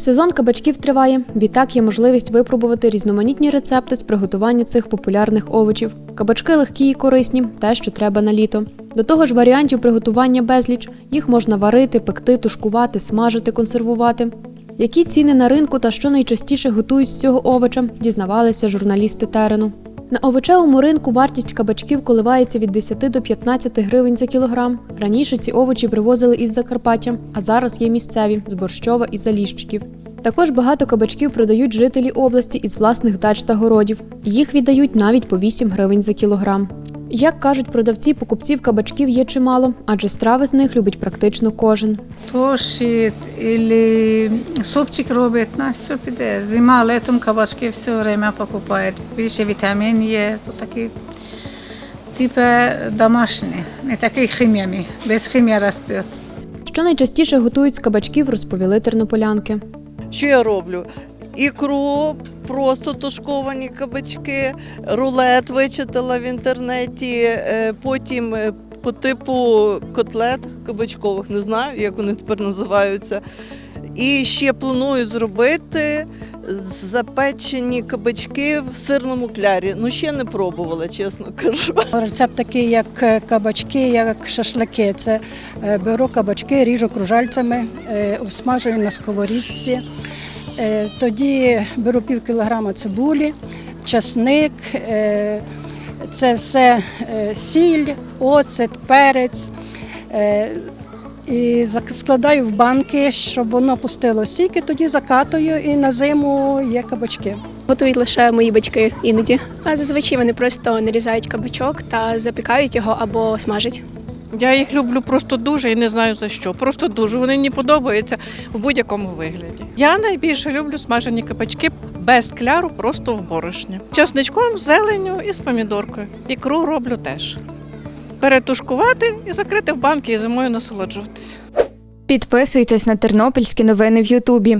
Сезон кабачків триває. Відтак є можливість випробувати різноманітні рецепти з приготування цих популярних овочів. Кабачки легкі і корисні, те, що треба на літо. До того ж, варіантів приготування безліч. Їх можна варити, пекти, тушкувати, смажити, консервувати. Які ціни на ринку та що найчастіше готують з цього овоча, дізнавалися журналісти терену. На овочевому ринку вартість кабачків коливається від 10 до 15 гривень за кілограм. Раніше ці овочі привозили із Закарпаття, а зараз є місцеві з Борщова і Заліщиків. Також багато кабачків продають жителі області із власних дач та городів. Їх віддають навіть по 8 гривень за кілограм. Як кажуть продавці, покупців кабачків є чимало, адже страви з них любить практично кожен. Тошит или супчик робить, на все піде. Зима, летом кабачки все время покупають. Більше вітамін є, то такі типу домашні, не такі хіміями, без хімії ростуть. Що найчастіше готують з кабачків, розповіли тернополянки. Що я роблю? Ікру, просто тушковані кабачки, рулет вичитала в інтернеті, е, потім е, по типу котлет кабачкових, не знаю, як вони тепер називаються. І ще планую зробити запечені кабачки в сирному клярі. Ну ще не пробувала, чесно кажу. Рецепт такий, як е, кабачки, як шашлики. Це беру кабачки, ріжу кружальцями, обсмажую на сковорідці. Е, Тоді беру пів кілограма цибулі, часник, е, це все е, сіль, оцет, перець. І складаю в банки, щоб воно пустило сіки, тоді закатую і на зиму є кабачки. Готують лише мої батьки іноді. А зазвичай вони просто нарізають кабачок та запікають його або смажать. Я їх люблю просто дуже і не знаю за що. Просто дуже. Вони мені подобаються в будь-якому вигляді. Я найбільше люблю смажені кабачки без кляру, просто в борошні. Часничком, зеленю і з помідоркою. Ікру роблю теж. Перетушкувати і закрити в банки і зимою насолоджуватися. Підписуйтесь на тернопільські новини в Ютубі.